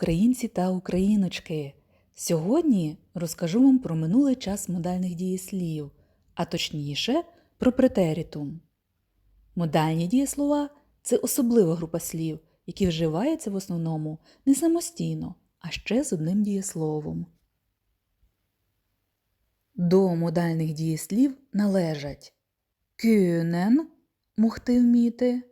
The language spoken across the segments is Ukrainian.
українці та україночки! Сьогодні розкажу вам про минулий час модальних дієслів, а точніше про претерітум. Модальні дієслова це особлива група слів, які вживаються в основному не самостійно, а ще з одним дієсловом. До модальних дієслів належать кюнен могти вміти,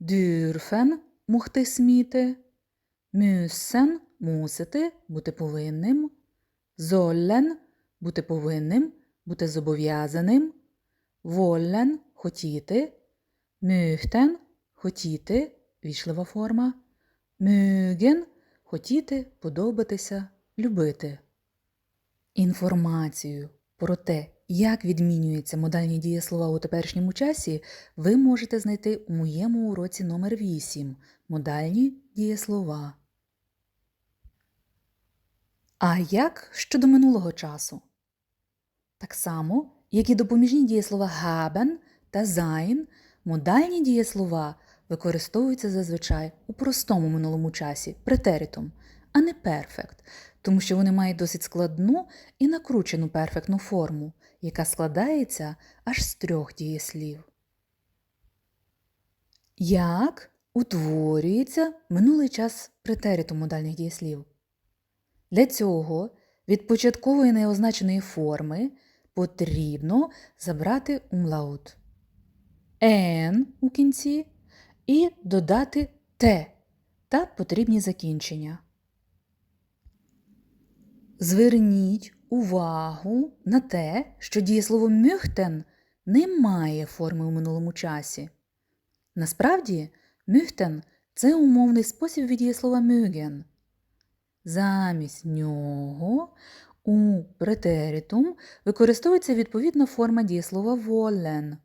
дюрфен могти сміти, мюсен мусити бути повинним, золлен бути повинним, бути зобов'язаним, воллен хотіти, мюхтен хотіти вічлива форма, мюген хотіти, подобатися, любити. Інформацію про те, як відмінюються модальні дієслова у теперішньому часі, ви можете знайти у моєму уроці номер 8 Модальні дієслова. А як щодо минулого часу? Так само, як і допоміжні дієслова haben та sein, модальні дієслова використовуються зазвичай у простому минулому часі претеритум, а не перфект, тому що вони мають досить складну і накручену перфектну форму, яка складається аж з трьох дієслів. Як утворюється минулий час претериту модальних дієслів? Для цього від початкової неозначеної форми потрібно забрати умлаут «ен» у кінці і додати те та потрібні закінчення. Зверніть увагу на те, що дієслово «мюхтен» не має форми у минулому часі. Насправді, «мюхтен» – це умовний спосіб від дієслова «мюген». Замість нього у претеритум використовується відповідна форма дієслова «волен».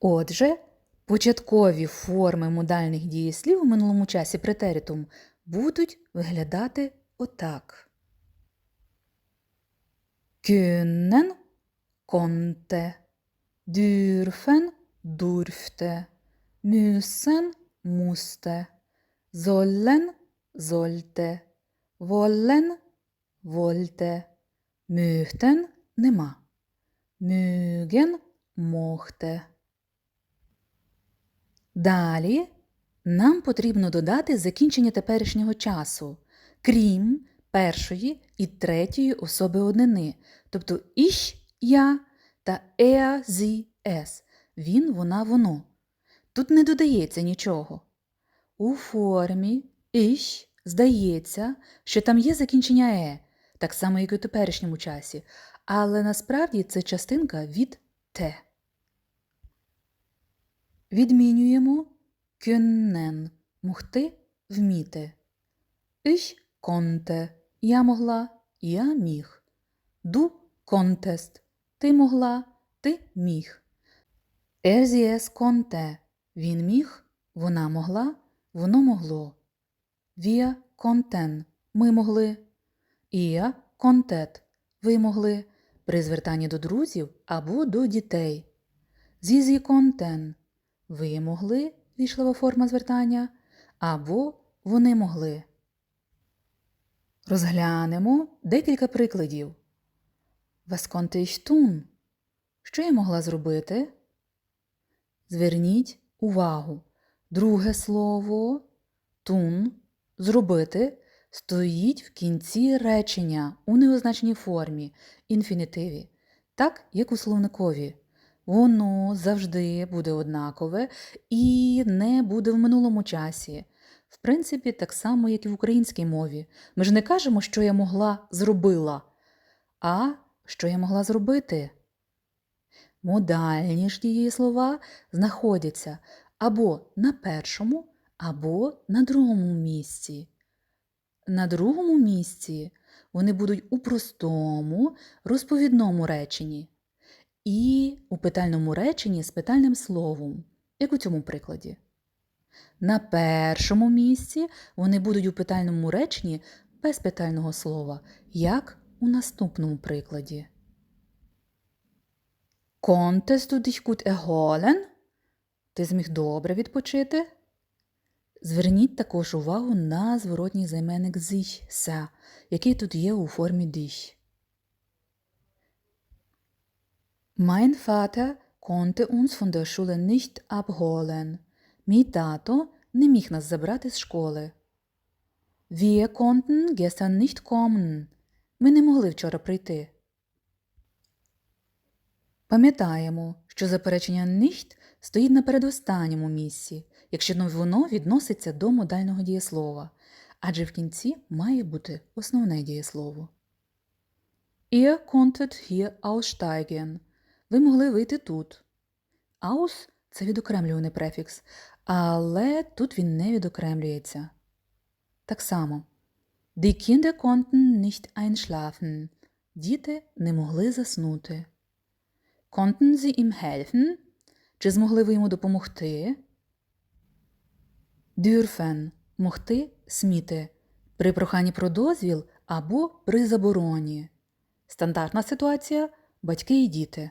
Отже, початкові форми модальних дієслів у минулому часі претеритум будуть виглядати отак. Können – konnte, dürfen – durfte, müssen – musste, sollen – sollte, wollen – wollte, möchten – нема, mögen – mochte. Далі нам потрібно додати закінчення теперішнього часу, крім першої і третьої особи однини, тобто іщ я та еа зі ес. Він, вона, воно. Тут не додається нічого. У формі іщ здається, що там є закінчення е, так само, як і у теперішньому часі, але насправді це частинка від те. Відмінюємо «können» – могти вміти. Ich konnte – я могла, я міг. Du konntest – ти могла, ти міг. Es konnte – він міг, вона могла, воно могло. Wir konnten – ми могли. Ihr konntet – ви могли при звертанні до друзів або до дітей. Sie konnten – ви могли вічлива форма звертання, або вони могли. Розглянемо декілька прикладів. Was? Що я могла зробити? Зверніть увагу. Друге слово тун зробити стоїть в кінці речення у неозначеній формі інфінітиві, так як у словникові воно завжди буде однакове і не буде в минулому часі. В принципі, так само, як і в українській мові. Ми ж не кажемо, що я могла зробила, а що я могла зробити. Модальні ж дієслова знаходяться або на першому, або на другому місці. На другому місці вони будуть у простому розповідному реченні і у питальному реченні з питальним словом, як у цьому прикладі. На першому місці вони будуть у питальному реченні без питального слова, як у наступному прикладі. Dich gut erholen? Ти зміг добре відпочити? Зверніть також увагу на зворотній займенник sich, «ся», який тут є у формі dich. Mein Vater konnte uns von der Schule nicht abholen. Мій тато не міг нас забрати з школи. Wir konnten gestern nicht kommen. Ми не могли вчора прийти. Пам'ятаємо, що заперечення nicht стоїть на передостанньому місці, якщо воно відноситься до модального дієслова, адже в кінці має бути основне дієслово. Ihr konntet hier aussteigen. Ви могли вийти тут. Aus – це відокремлюваний префікс, але тут він не відокремлюється. Так само. Die Kinder konnten nicht einschlafen. Діти не могли заснути. Konnten Sie ihm helfen? Чи змогли ви йому допомогти? Dürfen – могти, сміти. При проханні про дозвіл або при забороні. Стандартна ситуація – батьки і діти.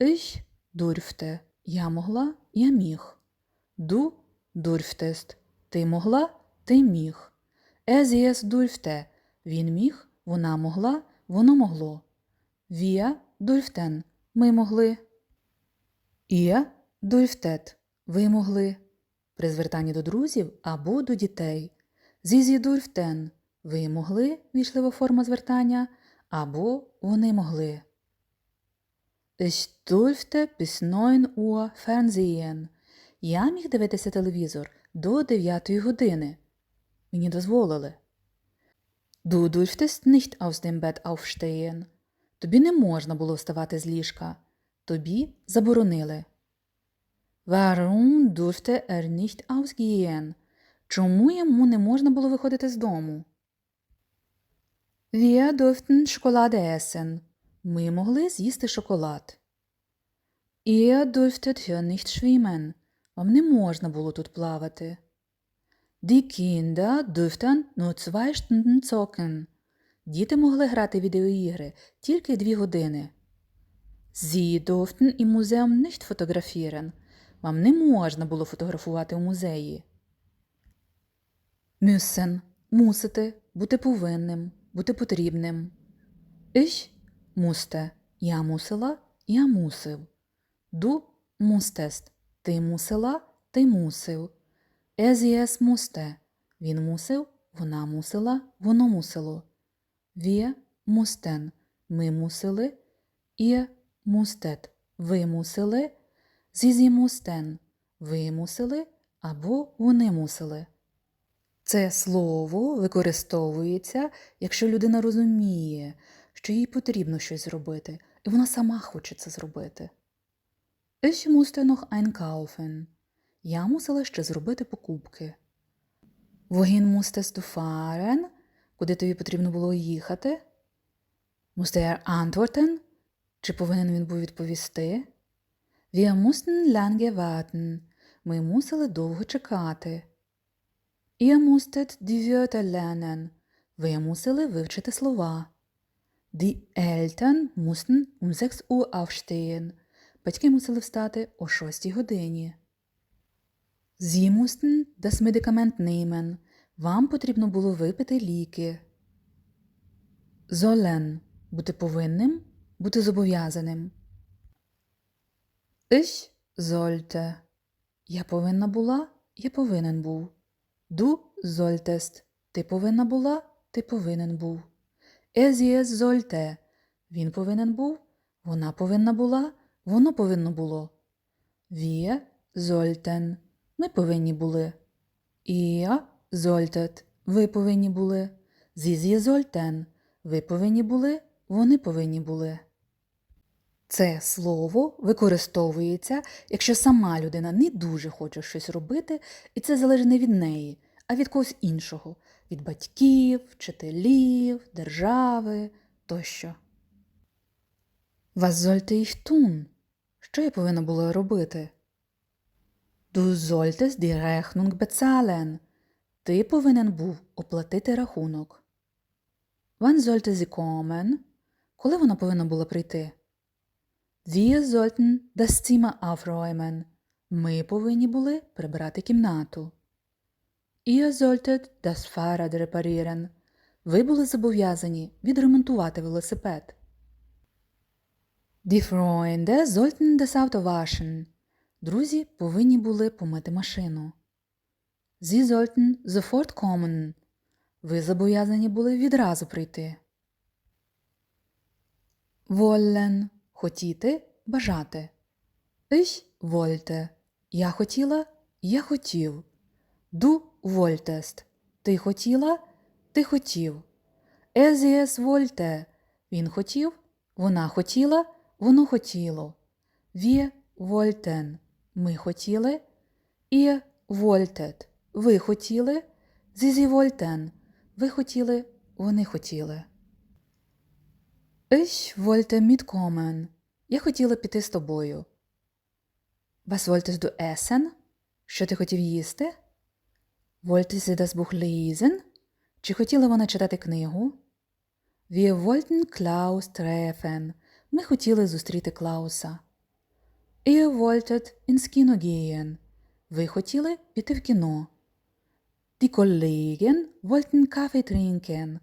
Ich durfte – я могла, я міг. Du durftest – ти могла, ти міг. Es durfte – він міг, вона могла, воно могло. Wir durften – ми могли. Ihr durftet – ви могли. При звертанні до друзів або до дітей. Sie sie – ви могли, вічлива форма звертання, або вони могли. Ich durfte bis 9 Uhr fernsehen. Я міг дивитися телевізор до 9 години. Мені дозволили. Du durftest nicht aus. Тобі не можна було вставати з ліжка. Тобі заборонили. Warum durfte er nicht ausgehen? Чому йому не можна було виходити з дому? Wir durften Schokolade essen. Ми могли з'їсти шоколад. Ihr durftet hier nicht schwimmen. Вам не можна було тут плавати. Die Kinder durften nur zwei Stunden zocken. Діти могли грати відеоігри тільки дві години. Sie durften im Museum nicht fotografieren. Вам не можна було фотографувати у музеї. Müssen – мусити, бути повинним, бути потрібним. Ich – musste. Я мусила, я мусив. Du musstest. Ти мусила, ти мусив. Es musste. Він мусив, вона мусила, воно мусило. Wir mussten. Ми мусили. Ihr musstet. Ви мусили. Sie mussten. Ви або вони. Це слово використовується, якщо людина розуміє, що їй потрібно щось зробити, і вона сама хоче це зробити. Ich musste noch einkaufen. Я мусила ще зробити покупки. Wohin musstest du fahren? Куди тобі потрібно було їхати? Musste er antworten? Чи повинен він був відповісти? Wir mussten lange warten. Ми мусили довго чекати. Ihr musstet die Wörter lernen. Ви мусили вивчити слова. Die Eltern mussten um 6 Uhr aufstehen. Батьки мусили встати о 6 годині. Sie mussten das Medikament nehmen. Вам потрібно було випити ліки. Sollen – бути повинним, бути зобов'язаним. Ich sollte. Я повинна була, я повинен був. Du solltest. Ти повинна була, ти повинен був. Es es sollte. Він повинен був, вона повинна була, воно повинно було. Wir sollten. Ми повинні були. Ihr solltet. Ви повинні були. Sie sie sollten. Ви повинні були, вони повинні були. Це слово використовується, якщо сама людина не дуже хоче щось робити, і це залежить не від неї, а від когось іншого від батьків, вчителів, держави тощо. Was sollte ich tun? Що я повинна була робити? Du solltest die Rechnung bezahlen. Ти повинен був оплатити рахунок. Wann sollte sie kommen? Коли вона повинна була прийти? Wir sollten das Zimmer aufräumen. Ми повинні були прибрати кімнату. Ihr solltet das Fahrrad reparieren. Ви були зобов'язані відремонтувати велосипед. Die Freunde sollten das Auto waschen. Друзі повинні були помити машину. Sie sollten sofort kommen. Ви зобов'язані були відразу прийти. Wollen – хотіти, бажати. Ich wollte. Я хотіла, я хотів. Du wolltest. Ти хотіла, ти хотів. Er wollte. Він хотів, вона хотіла, воно хотіло. Wir wollten. Ми хотіли. Ihr wolltet. Ви хотіли. Sie sie. Ви хотіли, вони хотіли. Ich wollte mitkommen. Я хотіла піти з тобою. Was wolltest du essen? Що ти хотів їсти? Wollte sie das Buch lesen? Чи хотіла вона читати книгу? Wir wollten Klaus treffen. Ми хотіли зустріти Клауса. Ihr wolltet ins Kino gehen. Ви хотіли піти в кіно. Die Kollegen wollten Kaffee trinken.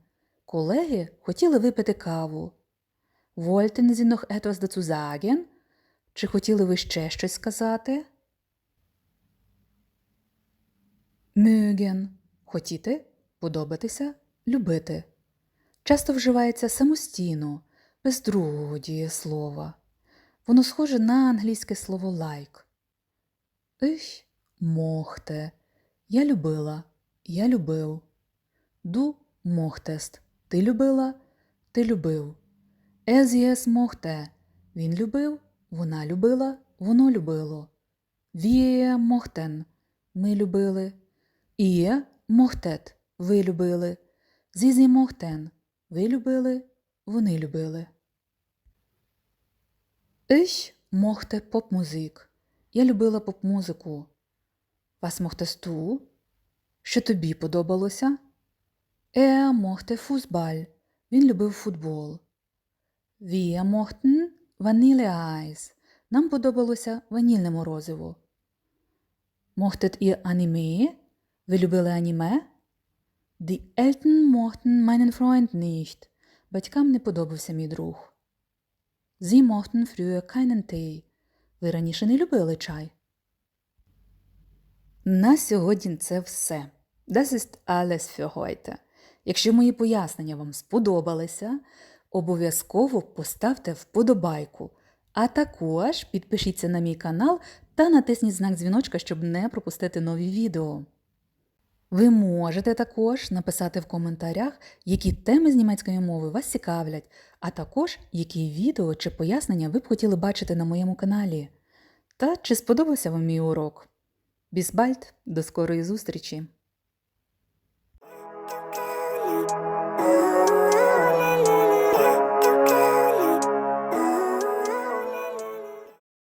Колеги хотіли випити каву. Wollten Sie noch etwas dazu sagen? Чи хотіли ви ще щось сказати? Mögen – хотіти, подобатися, любити. Часто вживається самостійно, без другого дієслова. Воно схоже на англійське слово like. Ich mochte – я любила, я любив. Du mochtest – ти любила, ти любив. Es mochte – він любив, вона любила, воно любило. Wir mochten – ми любили. Ihr mochtet – ви любили. Sie mochten – ви любили, вони любили. Ich mochte Popmusik. Я любила поп-музику. Was mochtest du? Що тобі подобалося? Er mochte Fußball. Він любив футбол. Wir mochten Vanilleeis. Нам подобалося ванільне морозиво. Mochtet ihr Anime? Ви любили аніме? Die Eltern mochten meinen Freund nicht. Батькам не подобався мій друг. Sie mochten früher keinen Tee. Ви раніше не любили чай. На сьогодні це все. Das ist alles für heute. Якщо мої пояснення вам сподобалися, обов'язково поставте вподобайку. А також підпишіться на мій канал та натисніть знак дзвіночка, щоб не пропустити нові відео. Ви можете також написати в коментарях, які теми з німецької мови вас цікавлять, а також які відео чи пояснення ви б хотіли бачити на моєму каналі. Та чи сподобався вам мій урок? Бісбальт, до скорої зустрічі!